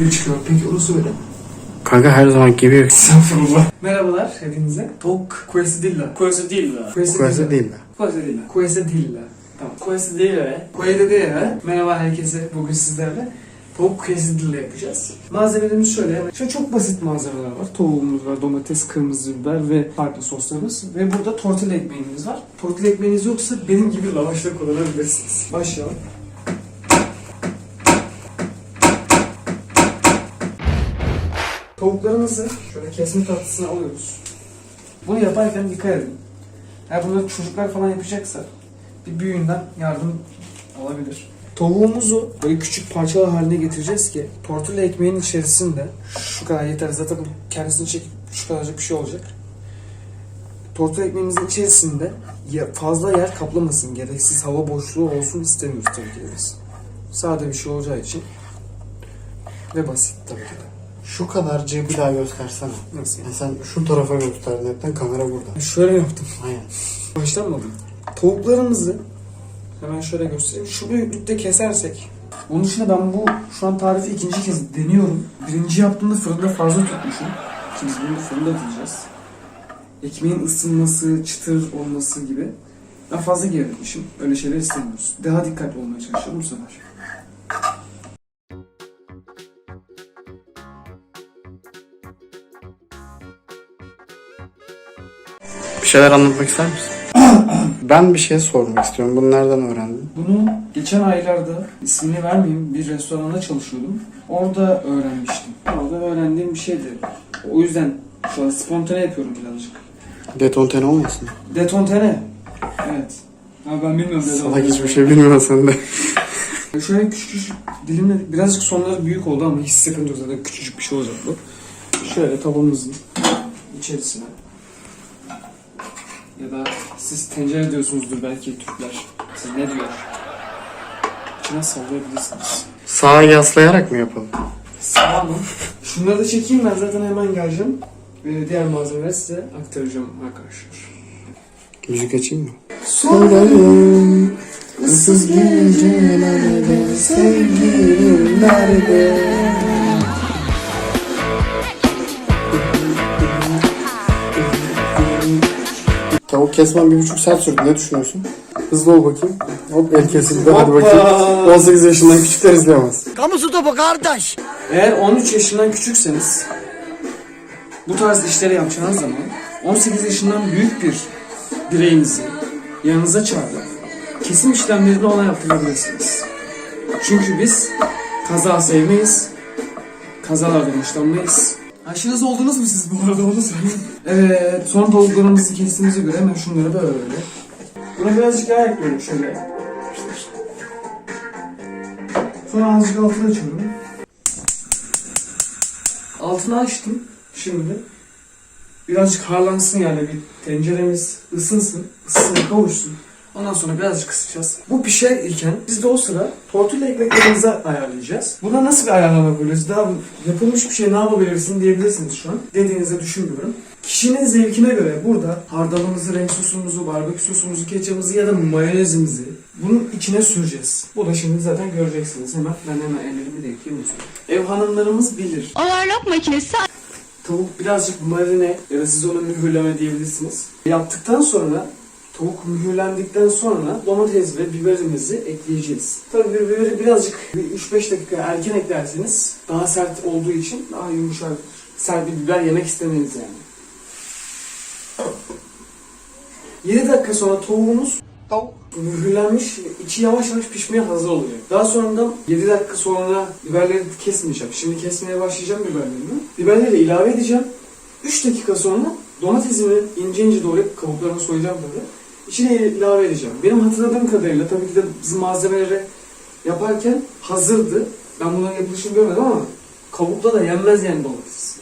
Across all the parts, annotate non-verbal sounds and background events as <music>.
Ne çıkıyor peki onu söyle. Kanka her zaman gibi Estağfurullah. Merhabalar hepinize. Tok Quesadilla. Quesadilla. Kurası değil de. Quesadilla. Quesadilla. Tamam. Quesadilla. Quesadilla. Merhaba herkese. Bugün sizlerle tavuk quesadilla yapacağız. Malzemelerimiz şöyle. Hemen. Şöyle çok basit malzemeler var. Tavuğumuz var, domates, kırmızı biber ve farklı soslarımız. Ve burada tortilla ekmeğimiz var. Tortilla ekmeğiniz yoksa benim gibi lavaşla kullanabilirsiniz. Başlayalım. Tavuklarımızı şöyle kesme tahtasına alıyoruz. Bunu yaparken dikkat edin. Eğer bunları çocuklar falan yapacaksa bir büyüğünden yardım olabilir. Tavuğumuzu böyle küçük parçalar haline getireceğiz ki tortilla ekmeğin içerisinde şu kadar yeter zaten kendisini çekip şu kadarcık bir şey olacak. Tortilla ekmeğimizin içerisinde fazla yer kaplamasın, gereksiz hava boşluğu olsun istemiyoruz tabii ki biz. Sade bir şey olacağı için ve basit tabii ki de. Şu kadarcığı bir daha göstersene. Nasıl yani? Yani sen şu tarafa göster netten kamera burada. Şöyle yaptım. Aynen. Baştan mı alayım? Tavuklarımızı hemen şöyle göstereyim. Şu büyüklükte kesersek. Onun dışında ben bu şu an tarifi ikinci kez deniyorum. Birinci yaptığımda fırında fazla tutmuşum. Şimdi bunu fırında atacağız. Ekmeğin ısınması, çıtır olması gibi. Ben fazla gerilmişim. Öyle şeyler istemiyoruz. Daha dikkatli olmaya çalışalım bu sefer. Şeyler anlatmak ister misin? <clears throat> ben bir şey sormak istiyorum. Bunu nereden öğrendin? Bunu geçen aylarda ismini vermeyeyim bir restoranda çalışıyordum. Orada öğrenmiştim. Orada öğrendiğim bir şeydi. O yüzden şu an spontane yapıyorum birazcık. Detontene olmasın? Detontene. Evet. Ha ben bilmiyorum Salak hiçbir şey bilmiyorsan de. Şöyle küçük küçük dilimle birazcık sonları büyük oldu ama hiç sıkıntı yok zaten küçücük bir şey olacak bu. Şöyle tavamızın içerisine ya da siz tencere diyorsunuzdur belki Türkler. Siz ne diyor? İçine sallayabilirsiniz. Sağa yaslayarak mı yapalım? Sağ mı? <laughs> Şunları da çekeyim ben zaten hemen geleceğim. Ve diğer malzemeleri size aktaracağım arkadaşlar. Müzik açayım mı? Sorarım ıssız gecelerde sevgilim nerede? Tavuk kesmem bir buçuk saat sürdü. Ne düşünüyorsun? Hızlı ol bakayım. Hop el kesildi. Hadi bakayım. Hoppa! 18 yaşından küçükler izleyemez. Kamusu topu kardeş. Eğer 13 yaşından küçükseniz bu tarz işleri yapacağınız zaman 18 yaşından büyük bir bireyinizi yanınıza çağırıp kesim işlemlerini ona yaptırabilirsiniz. Çünkü biz kaza sevmeyiz. Kazalardan hoşlanmayız. Aşınız oldunuz mu siz bu arada onu söyleyeyim. Evet, son tavuklarımızı kestiğimize göre hemen şunları böyle. Buna birazcık yağ ekliyorum şöyle. Sonra azıcık altını açıyorum. Altını açtım şimdi. Birazcık harlansın yani bir tenceremiz ısınsın, ısısına kavuşsun. Ondan sonra birazcık kısacağız. Bu pişerken biz de o sıra tortilla ekmeklerimizi ayarlayacağız. Buna nasıl bir ayarlama yapabiliriz? Daha yapılmış bir şey ne yapabilirsin diyebilirsiniz şu an. Dediğinizi düşünmüyorum. Kişinin zevkine göre burada hardalımızı, renk sosumuzu, barbekü sosumuzu, ketçapımızı ya da mayonezimizi bunun içine süreceğiz. Bu da şimdi zaten göreceksiniz. Hemen ben hemen ellerimi de yıkayayım. Ev hanımlarımız bilir. Overlock makinesi Tavuk birazcık marine ya da siz ona mühürleme diyebilirsiniz. Yaptıktan sonra tavuk mühürlendikten sonra domates ve biberimizi ekleyeceğiz. Tabii biberi birazcık bir 3-5 dakika erken eklerseniz daha sert olduğu için daha yumuşak sert bir biber yemek istemeyiz yani. 7 dakika sonra tavuğumuz Tavuk. mühürlenmiş içi yavaş yavaş pişmeye hazır oluyor. Daha sonradan 7 dakika sonra biberleri kesmeyeceğim. Şimdi kesmeye başlayacağım biberlerimi. Biberleri ilave edeceğim. 3 dakika sonra domatesimi ince ince doğrayıp kabuklarını soyacağım böyle. İçine ilave edeceğim. Benim hatırladığım kadarıyla tabii ki de malzemeleri yaparken hazırdı. Ben bunların yapılışını görmedim ama kabukla da yenmez yani domates.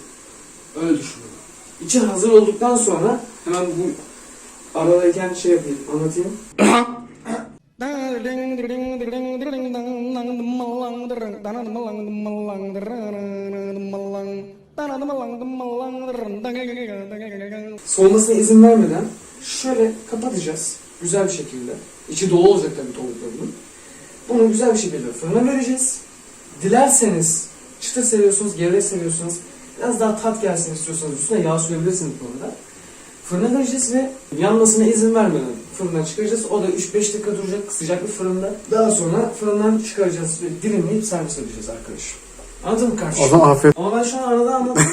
Öyle düşünüyorum. İçi hazır olduktan sonra hemen bu aradayken şey yapayım, anlatayım. Soğumasına izin vermeden şöyle kapatacağız. Güzel bir şekilde. İçi dolu olacak tabii tavuklarının. Bunu güzel bir şekilde fırına vereceğiz. Dilerseniz çıtır seviyorsunuz, gevrek seviyorsunuz. Biraz daha tat gelsin istiyorsanız üstüne yağ sürebilirsiniz bu arada. Fırına vereceğiz ve yanmasına izin vermeden fırından çıkaracağız. O da 3-5 dakika duracak sıcak bir fırında. Daha sonra fırından çıkaracağız ve dilimleyip servis edeceğiz arkadaşım. Anladın mı kardeşim? O zaman afiyet. Ama ben şu an arada anladım. <laughs>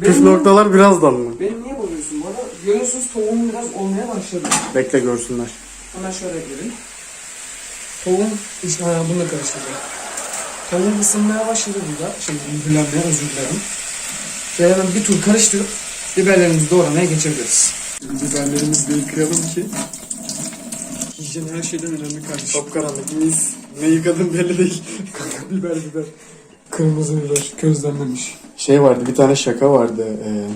Püf benim, noktalar birazdan mı? benim niye bozuyorsun bu arada? Görüyorsunuz tavuğum biraz olmaya başladı. Bekle görsünler. Hemen şöyle. Tavuğum, işte ha, bunu da karıştıracağım. Tavuğum ısınmaya başladı burada. Şey, mühürlenmeye özür dilerim. Şöyle hemen bir tur karıştırıp biberlerimizi doğramaya geçebiliriz. Biberlerimizi de yıkayalım ki hijyen her şeyden önemli kardeşim. Kapkaranlık mis. Ne yıkadın belli değil. <laughs> biber biber. Kırmızı biber közlenmemiş. Şey vardı bir tane şaka vardı. Ee,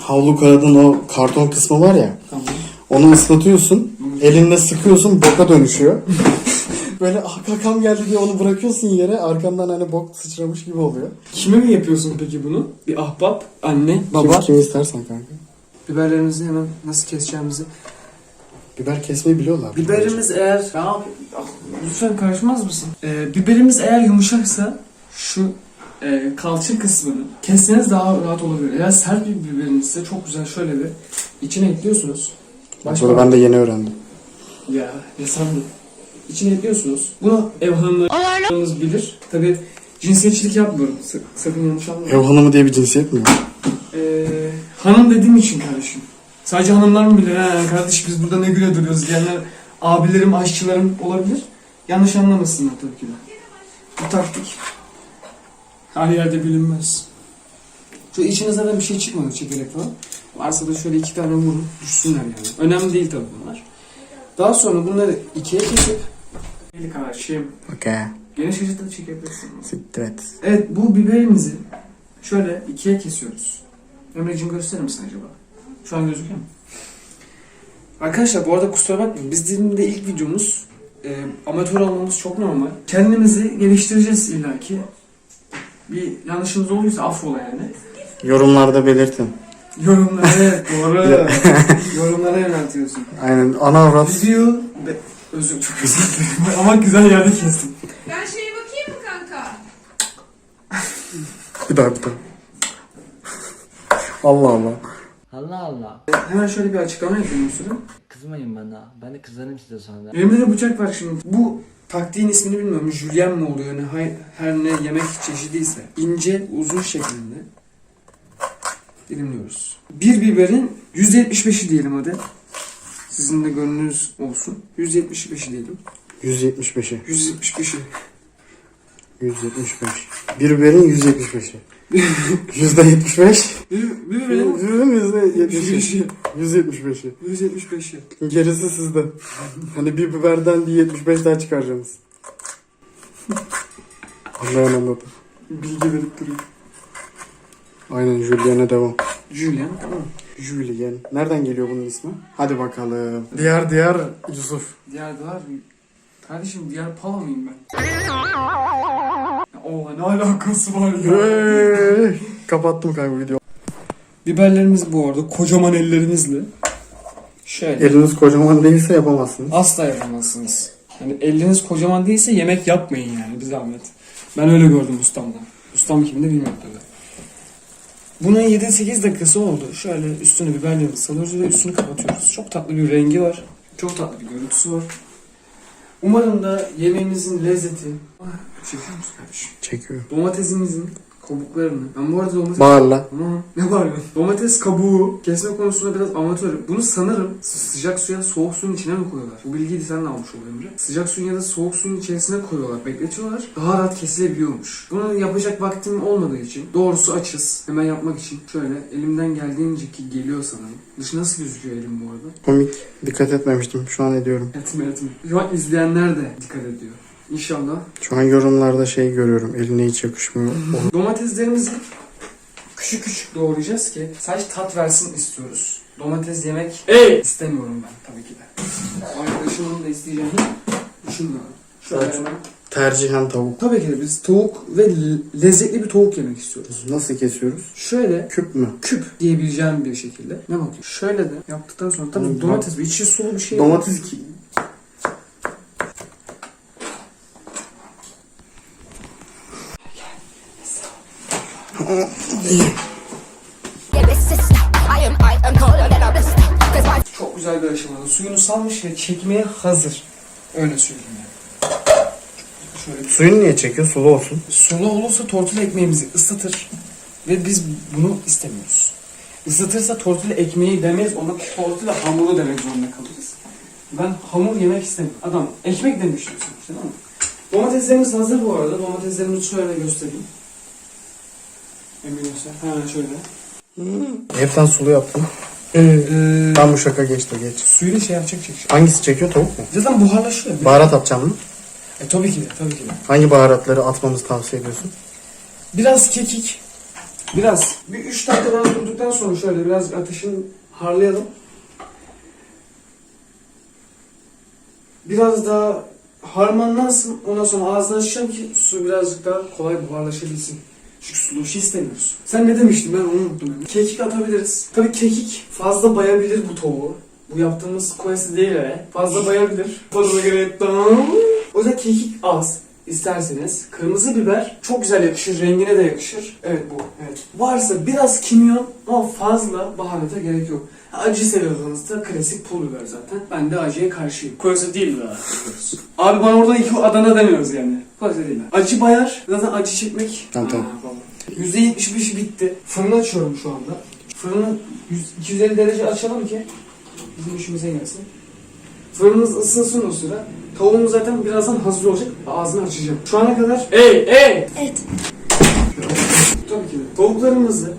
havlu kağıdın o karton kısmı var ya. Tamam. Onu ıslatıyorsun. Elinde sıkıyorsun boka dönüşüyor. <laughs> Böyle ah kakam geldi diye onu bırakıyorsun yere arkandan hani bok sıçramış gibi oluyor. Kime mi yapıyorsun peki bunu? Bir ahbap, anne, Baba. Kim, kimi istersen kanka. Biberlerimizi hemen nasıl keseceğimizi Biber kesmeyi biliyorlar. Biberimiz eğer... Ya ah, lütfen karışmaz mısın? Ee, biberimiz eğer yumuşaksa şu e, kalça kısmını kesseniz daha rahat olabilir. Eğer sert bir biberinizse çok güzel şöyle bir içine ekliyorsunuz. Başka Bunu ben de yeni öğrendim. Ya ne sandın? İçine ekliyorsunuz. Bunu ev hanımlarınız bilir. Tabi cinsiyetçilik yapmıyorum. Sak- sakın yanlış anlamayın. Ev hanımı diye bir cinsiyet mi var? Ee, hanım dediğim için kardeşim. Sadece hanımlar mı bilir? Ha, kardeş biz burada ne güle duruyoruz diyenler abilerim, aşçılarım olabilir. Yanlış anlamasınlar tabii ki de. Bu taktik. Her yerde bilinmez. Şu içine zaten bir şey çıkmadı çekerek falan. Varsa da şöyle iki tane vurun düşsünler yani. Önemli değil tabii bunlar. Daha sonra bunları ikiye kesip Eli kardeşim. Okey. Geniş açıda çekebilirsin. Siktir et. Evet bu biberimizi şöyle ikiye kesiyoruz. Emre'cim gösterir misin acaba? Şu an gözüküyor mu? Arkadaşlar bu arada kusura bakmayın. Biz dilimde ilk videomuz. E, amatör olmamız çok normal. Kendimizi geliştireceğiz illaki. Bir yanlışımız olduysa affola yani. Yorumlarda belirtin. Yorumlara evet doğru. <laughs> Yorumlara yöneltiyorsun. Aynen ana avrat. Video... Be- Özür çok özür dilerim. Ama güzel yerde kestim. Ben şeye bakayım mı kanka? Bir daha bir daha. Allah Allah. Allah Allah. Hemen şöyle bir açıklama yapayım Müslüm. Kızmayın bana. Ben de kızarım size sonra. Elimde de bıçak var şimdi. Bu taktiğin ismini bilmiyorum. Julienne mi oluyor ne her ne yemek çeşidiyse. ince uzun şeklinde dilimliyoruz. Bir biberin 175'i diyelim hadi. Sizin de gönlünüz olsun. 175'i diyelim. 175'i. 175'i. 175. Bir biberin 175'i. <laughs> Yüzde 75. Bir, bir biberin Biberin yüzde 175'i. 175'i. 175'i. Gerisi sizde. Hani bir biberden bir 75 daha çıkaracaksınız. Anlayan anladı. Bilgi verip duruyor. Aynen Julien'e devam. Julienne tamam. Julien. Nereden geliyor bunun ismi? Hadi bakalım. Diğer diğer Yusuf. Diğer var Kardeşim diğer pala mıyım ben? Oha ne alakası var ya? Kapattım kanka video. Biberlerimiz bu arada kocaman ellerimizle şöyle Eliniz kocaman değilse yapamazsınız. asla yapamazsınız. Yani eliniz kocaman değilse yemek yapmayın yani bir zahmet. Ben öyle gördüm ustamdan. Ustam kimdi bilmiyorum tabii. Bunun 7-8 dakikası oldu. Şöyle üstüne biberlerimizi salıyoruz ve üstünü kapatıyoruz. Çok tatlı bir rengi var. Çok tatlı bir görüntüsü var. Umarım da yemeğimizin lezzeti... Ah, Çekiyor musun kardeşim? Çekiyor. Domatesimizin kabuklarını... Ben bu arada domates... Bağırla. Ne ya? Domates kabuğu kesme konusunda biraz amatörüm. Bunu sanırım sıcak suya soğuk suyun içine mi koyuyorlar? Bu bilgiyi sen almış ol Emre. Sıcak suyun ya da soğuk suyun içerisine koyuyorlar, bekletiyorlar. Daha rahat kesilebiliyormuş. Bunu yapacak vaktim olmadığı için doğrusu açız. Hemen yapmak için şöyle elimden geldiğince ki geliyor sanırım. Dışı nasıl gözüküyor elim bu arada? Komik. Dikkat etmemiştim. Şu an ediyorum. Etme etme. Şu an izleyenler de dikkat ediyor. İnşallah. Şu an yorumlarda şey görüyorum. Eline hiç yakışmıyor. Domateslerimizi küçük küçük doğrayacağız ki sadece tat versin istiyoruz. Domates yemek Ey! istemiyorum ben tabii ki de. Arkadaşımın da isteyeceğini düşünmüyorum. Şöyle Evet. hemen. Tercihen tavuk. Tabii ki de biz tavuk ve le- lezzetli bir tavuk yemek istiyoruz. Nasıl kesiyoruz? Şöyle Küp mü? küp diyebileceğim bir şekilde. Ne bakayım? Şöyle de yaptıktan sonra tabii domates bir içi sulu bir şey. Domates ki... Çok güzel bir aşamada. Suyunu salmış ve çekmeye hazır. Öyle söyleyeyim yani. Şöyle Suyunu niye çekiyor? Sulu olsun. Sulu olursa tortilla ekmeğimizi ıslatır ve biz bunu istemiyoruz. Islatırsa tortilla ekmeği demeyiz, ona tortilla hamuru demek zorunda kalırız. Ben hamur yemek istemiyorum. Adam ekmek demiş sonuçta değil mi? Domateslerimiz hazır bu arada. Domateslerimizi şöyle göstereyim. Göster. Hemen şöyle. Hepten sulu yaptım. Ee, Tam bu şaka geçti geç. suyunu şey yapacak çek. Hangisi çekiyor tavuk mu? Zaten buharlaşıyor. Baharat atacağım mı? E, tabii ki de, tabii ki de. Hangi baharatları atmamızı tavsiye ediyorsun? Biraz kekik. Biraz. Bir 3 dakika daha durduktan sonra şöyle biraz ateşini harlayalım. Biraz daha harmanlansın. Ondan sonra ağzını açacağım ki su birazcık daha kolay buharlaşabilsin. Çünkü sulu şey istemiyoruz. Sen ne demiştin ben onu unuttum. Kekik atabiliriz. Tabii kekik fazla bayabilir bu tavuğu. Bu yaptığımız koyası değil öyle. Fazla bayabilir. Fazla göre. O yüzden kekik az isterseniz. Kırmızı biber çok güzel yakışır. Rengine de yakışır. Evet bu. Evet. Varsa biraz kimyon ama fazla baharata gerek yok. Acı seviyorsanız da klasik pul biber zaten. Ben de acıya karşıyım. Koyası değil be. Abi <laughs> bana oradan iki Adana demiyoruz yani. Koyası değil. Acı bayar. Zaten acı çekmek. Tamam, tamam. %75'i bitti. Fırını açıyorum şu anda. Fırını 100, 250 derece açalım ki bizim işimize gelsin. Fırınımız ısınsın o sıra. Tavuğumuz zaten birazdan hazır olacak. Ağzını açacağım. Şu ana kadar... Ey ey! Evet. Tabii ki de. Tavuklarımızı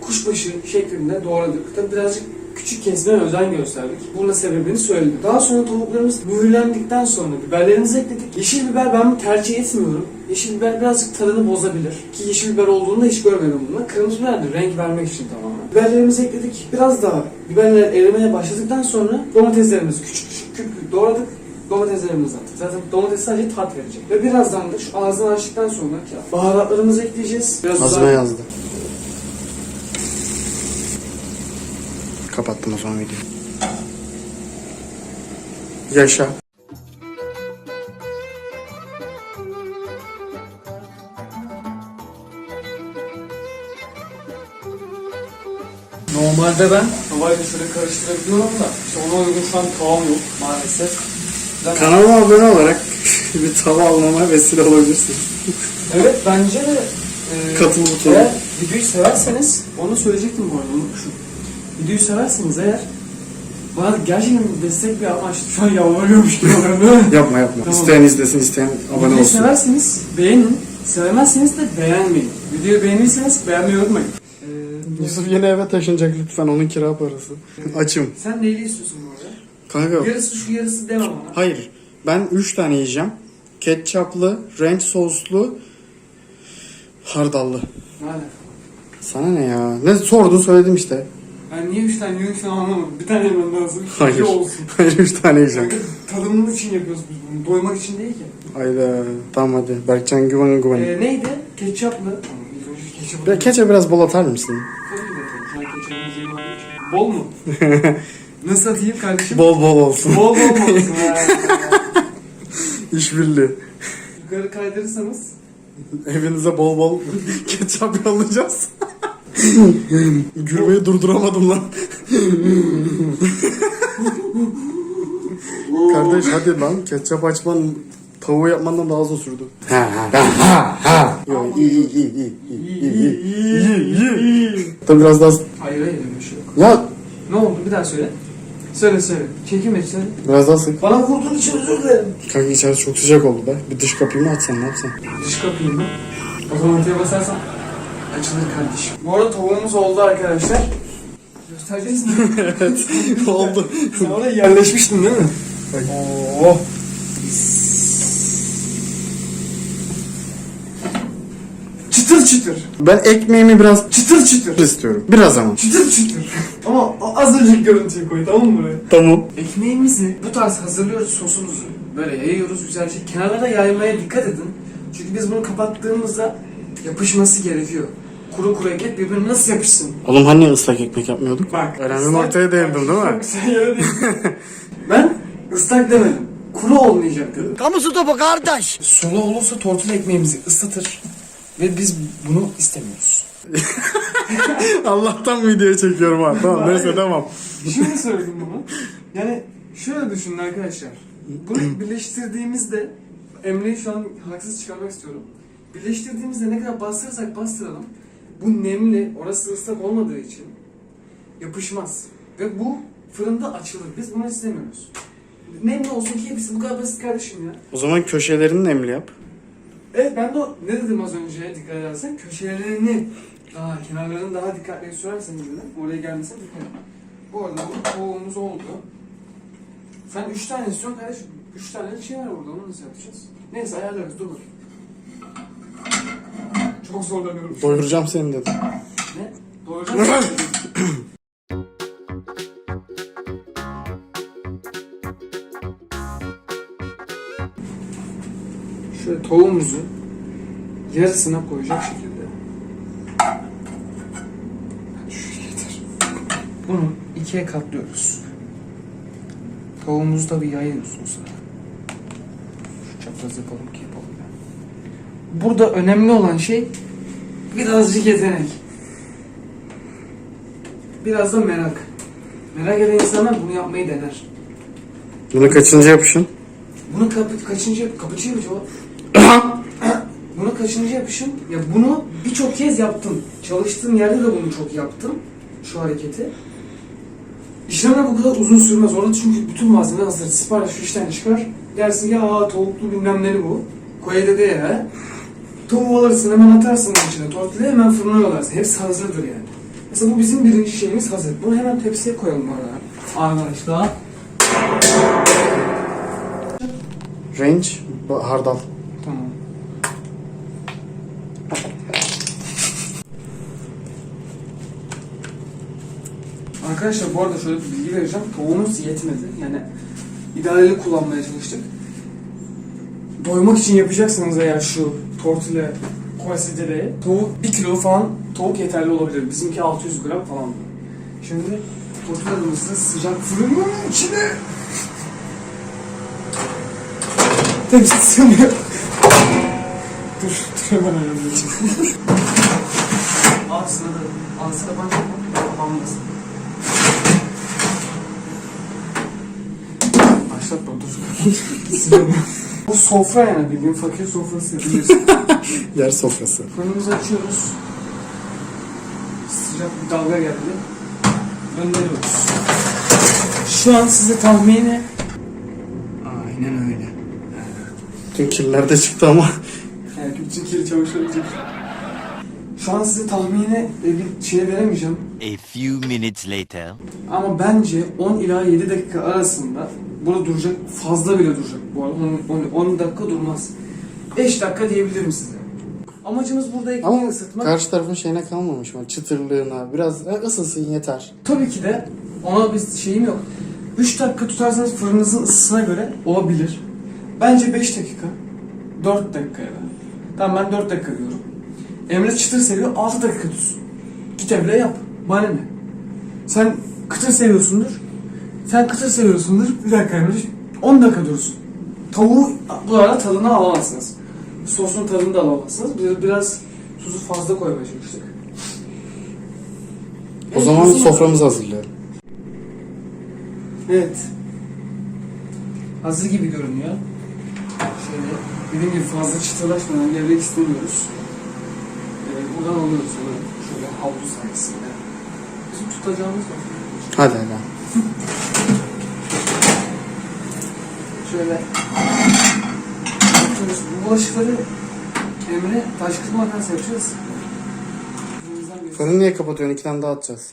kuşbaşı şeklinde doğradık. Tabii birazcık küçük kesmeye özen gösterdik. Bunun sebebini söyledim. Daha sonra tavuklarımız mühürlendikten sonra biberlerimizi ekledik. Yeşil biber ben tercih etmiyorum. Yeşil biber birazcık tadını bozabilir. Ki yeşil biber olduğunu da hiç görmedim bunda. Kırmızı biberdir. Renk vermek için tamamen. Biberlerimizi ekledik. Biraz daha biberler erimeye başladıktan sonra domateslerimizi küçük küçük küp küp doğradık. Domateslerimizi attık. Zaten domates sadece tat verecek. Ve birazdan da şu ağzını açtıktan sonra baharatlarımızı ekleyeceğiz. Biraz Azına daha- yazdı. Kapattım o zaman videoyu. Yaşa. Normalde ben havayla şöyle karıştırabiliyorum da işte ona uygun şu an tavam yok maalesef. Ben- Kanalıma abone olarak <laughs> bir tava almama vesile olabilirsin. Evet bence de e, Katıl butonu. Eğer videoyu severseniz onu söyleyecektim bu arada unutmuşum. Videoyu severseniz eğer bana gerçekten destek bir amaç şu an yalvarıyormuş gibi oluyorum? <laughs> Yapma yapma. Tamam. İsteyen izlesin, isteyen abone Videoyu olsun. severseniz beğenin, sevmezseniz de beğenmeyin. Videoyu beğenirseniz beğenmeyi unutmayın. Ee, Yusuf yeni eve taşınacak lütfen onun kira parası. Açım. sen neyli istiyorsun bu arada? Kanka Yarısı şu yarısı demem ona. hayır. Ben 3 tane yiyeceğim. Ketçaplı, ranch soslu, hardallı. Ne alaka? Sana ne ya? Ne sordun söyledim işte. Ben niye üç tane yiyorum şu an anlamadım. Bir tane yemem lazım. Hayır. İki olsun. <laughs> Hayır 3 tane yiyeceğim. Kanka tadımın için yapıyoruz biz bunu. Doymak için değil ki. Hayda. Tamam hadi. Berkcan güven güven. Ee, neydi? Ketçaplı. Ketçaplı. Bir ketçap biraz bol atar mısın? Bol mu? <laughs> Nasıl atayım kardeşim? Bol bol olsun. Bol bol mu olsun? <laughs> Ha. İşbirliği. Yukarı kaydırırsanız. Evinize bol bol ketçap yollayacağız. Gülmeyi durduramadım lan. Kardeş hadi lan ketçap açman tavuğu yapmandan daha uzun sürdü. Ha ha ha ha. Yo iyi iyi iyi iyi iyi iyi iyi iyi iyi. Tabii biraz daha Hayır hayır öyle bir şey yok. ya Ne oldu? Bir daha söyle. Söyle söyle. Çekim et söyle. biraz daha sık. Bana vurduğun için özür dilerim. Kanka içerisi çok sıcak oldu be. Bir dış kapıyı mı açsan ne yapsan? Dış kapıyı mı? Otomatiğe basarsan açılır kardeşim. Bu arada tavuğumuz oldu arkadaşlar. Göstereceğiz mi? <laughs> <laughs> oldu. Sen oraya yerleşmiştin değil mi? Oo. Çıtır çıtır. Ben ekmeğimi biraz Çıtır çıtır. istiyorum. Biraz ama. Çıtır çıtır. Ama az önceki görüntüyü koy tamam mı buraya? Tamam. Ekmeğimizi bu tarz hazırlıyoruz sosumuzu. Böyle yayıyoruz güzelce. Kenarlara yaymaya dikkat edin. Çünkü biz bunu kapattığımızda yapışması gerekiyor. Kuru kuru ekmek birbirine nasıl yapışsın? Oğlum hani ıslak ekmek yapmıyorduk? Bak. Önemli ıslak- noktaya değindim değil mi? Güzel yere ben ıslak demedim. Kuru olmayacak dedim. Kamusu topu kardeş. Sulu olursa tortilla ekmeğimizi ıslatır. Ve biz bunu istemiyoruz. <laughs> Allah'tan video çekiyorum ha. Tamam neyse devam. Şimdi söyledim bunu. Yani şöyle düşünün arkadaşlar. Bunu birleştirdiğimizde Emre'yi şu an haksız çıkarmak istiyorum. Birleştirdiğimizde ne kadar bastırırsak bastıralım bu nemli, orası ıslak olmadığı için yapışmaz. Ve bu fırında açılır. Biz bunu istemiyoruz. Nemli olsun ki hepsi bu kadar basit kardeşim ya. O zaman köşelerini nemli yap. Evet ben de o- ne dedim az önce dikkat edersen köşelerini daha kenarlarını daha dikkatli sürersen dedim. Oraya gelmesine dikkat et. Bu arada bu tavuğumuz oldu. Sen üç tane istiyorsun kardeşim. Üç tane şey var burada onu nasıl yapacağız? Neyse ayarlarız dur bakayım. Çok zorlanıyorum. Doyuracağım seni dedim. Ne? Doğuracağım. <clears throat> Şöyle tavuğumuzu yarısına koyacak şekilde. Bunu ikiye katlıyoruz. Tavuğumuzu da bir yayıyoruz o sırada. Şu çapraz yapalım ki. Burada önemli olan şey birazcık yetenek. Biraz da merak. Merak eden insanlar bunu yapmayı dener. Bunu kaçıncı yapışın? Bunu kapı, kaçıncı, kapıcı mı cevap? <coughs> bunu kaçıncı yapışım? Ya bunu birçok kez yaptım. Çalıştığım yerde de bunu çok yaptım. Şu hareketi. İşlemler bu kadar uzun sürmez. Orada çünkü bütün malzeme hazır. Sipariş şu işten çıkar. Dersin aa tavuklu bilmem neli bu. Koy dedi ya. Tavuğu alırsın hemen atarsın onun içine. Tortilla hemen fırına yollarsın. Hepsi hazırdır yani. Mesela bu bizim birinci şeyimiz hazır. Bunu hemen tepsiye koyalım arada. Arkadaşlar. Range, hardal. Tamam. Arkadaşlar bu arada şöyle bir bilgi vereceğim. Tavuğumuz yetmedi. Yani idareli kullanmaya çalıştık. Doymak için yapacaksanız eğer şu tortilla quesadilla'yı tavuk 1 kilo falan tavuk yeterli olabilir. Bizimki 600 gram falan. Şimdi tortillamızı sıcak fırının içine <laughs> Tepsi sığmıyor. dur, dur hemen ayarlayacağım. Ağzına da, ağzına bak kapanmasın. Başlatma dur. <laughs> Siliyorum. Bu sofra yani bildiğin fakir sofrası bilirsin. <laughs> Yer sofrası. Fırınımızı açıyoruz. Sıcak bir dalga geldi. Gönderiyoruz. Şu an size tahmini... Aynen öyle. Tüm kirler de çıktı ama. Evet, bütün kirli çamaşırı Şu an size tahmini e, bir şey veremeyeceğim. A few minutes later. Ama bence 10 ila 7 dakika arasında burada duracak, fazla bile duracak bu arada. 10, 10, 10 dakika durmaz. 5 dakika diyebilirim size. Amacımız burada ekmeği Ama ısıtmak. karşı tarafın şeyine kalmamış mı? Çıtırlığına. Biraz e, ısınsın yeter. Tabii ki de ona bir şeyim yok. 3 dakika tutarsanız fırınınızın ısısına göre olabilir. Bence 5 dakika. 4 dakika ya da. Tamam ben 4 dakika diyorum. Emre çıtır seviyor 6 dakika tutsun. Git Emre yap. Bana ne? Sen kıtır seviyorsundur. Sen kıtır seviyorsundur. Bir dakika Emre. 10 dakika dursun. Tavuğu bu arada tadını alamazsınız. Sosun tadını da alamazsınız. Biraz, biraz tuzu fazla koymaya çalıştık. O zaman tuzunu- soframızı hazırlayalım. Evet. Hazır gibi görünüyor. Şöyle dediğim gibi fazla çıtırlaşmadan gevrek istemiyoruz. Ee, buradan alıyoruz onu. Şöyle havlu sayesinde. Bizim tutacağımız var. Hadi hadi. Şöyle yapıyoruz. Bu bulaşıkları Emre taş kırma makinesi yapacağız. Fırını niye kapatıyorsun? İki tane daha atacağız.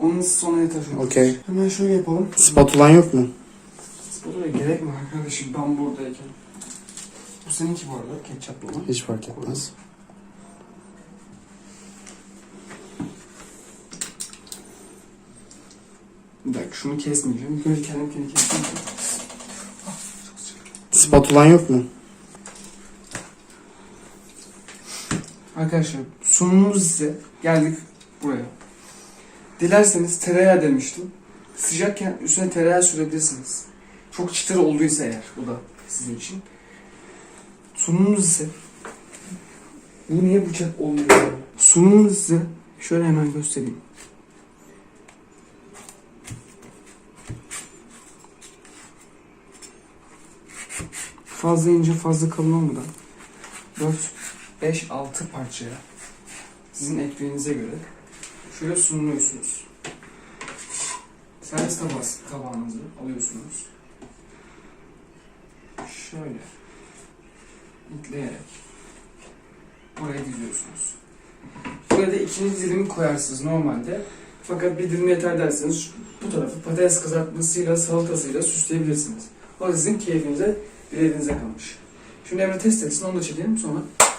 Onun sonraya taşıyoruz. Okey. Hemen şöyle yapalım. Spatulan yok mu? Buraya gerek mi arkadaşım ben buradayken? Bu seninki bu arada ketçaplı olan. Hiç fark etmez. Bir dakika şunu kesmeyeceğim. İlk önce kendimkini kesmeyeceğim. Spatulan yok mu? Arkadaşlar sunumumuz ise geldik buraya. Dilerseniz tereyağı demiştim. Sıcakken üstüne tereyağı sürebilirsiniz. Çok çıtır olduysa eğer bu da sizin için. Sunumumuz ise bu niye bıçak olmuyor? Sunumunu size şöyle hemen göstereyim. Fazla ince fazla kalın olmadan 4, 5, 6 parçaya sizin ekmeğinize göre şöyle sunuluyorsunuz. Servis tabası, tabağınızı alıyorsunuz. Şöyle itleyerek oraya diziyorsunuz. Buraya da ikinci dilimi koyarsınız normalde. Fakat bir dilim yeter derseniz bu tarafı patates kızartmasıyla, salatasıyla süsleyebilirsiniz. O sizin keyfinize, dilediğinize kalmış. Şimdi Emre test etsin, onu da çekelim sonra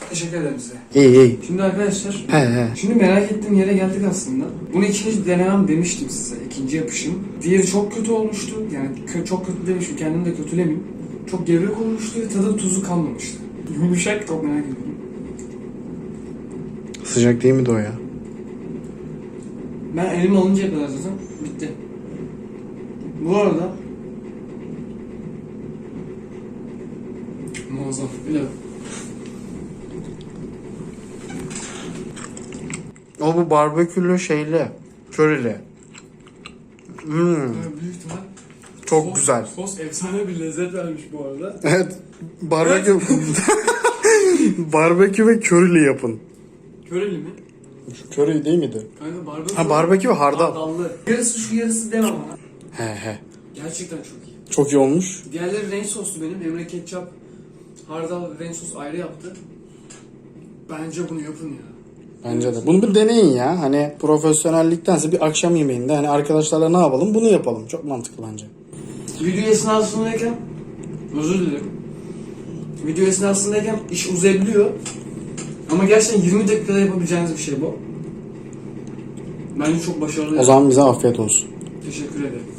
teşekkür ederim size. İyi iyi. Şimdi arkadaşlar, He he. şimdi merak ettiğim yere geldik aslında. Bunu ikinci denemem demiştim size, ikinci yapışım. Diğeri çok kötü olmuştu, yani kö- çok kötü demiştim, kendimi de kötülemeyeyim. Çok gevrek olmuştu ve tadı tuzu kalmamıştı. <laughs> Yumuşak, çok merak ediyorum. Sıcak değil mi de o ya? Ben elimi alıncaya kadar zaten bitti. Bu arada muazzam. Bile. O bu barbekülü şeyli. Körili. Hmm, Büyük ihtimal çok sos- güzel. Sos efsane bir lezzet vermiş bu arada. Evet. Barbekü... <laughs> barbekü ve körili yapın. Köreli mi? Köri değil miydi? Kanka barbekü. Ha barbekü ve hardal. Hardallı. Yarısı şu yarısı demem bana. He he. Gerçekten çok iyi. Çok iyi olmuş. Diğerleri ranch soslu benim. Emre Ketçap hardal ve sos ayrı yaptı. Bence bunu yapın ya. Bence de. Bunu bir deneyin ya. Hani profesyonelliktense bir akşam yemeğinde hani arkadaşlarla ne yapalım bunu yapalım. Çok mantıklı bence. Video esnasındayken özür dilerim. Video esnasındayken iş uzayabiliyor. Ama gerçekten 20 dakikada yapabileceğiniz bir şey bu. Bence çok başarılı. O zaman bize afiyet olsun. Teşekkür ederim.